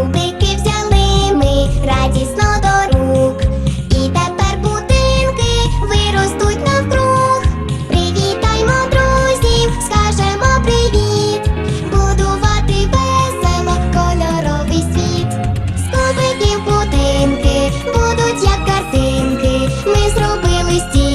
кубики взяли ми радісно до рук. І тепер будинки виростуть навкруг. Привітаймо друзів, скажемо привіт, будувати весело кольоровий світ. З будинки будуть як картинки. Ми зробили стіл.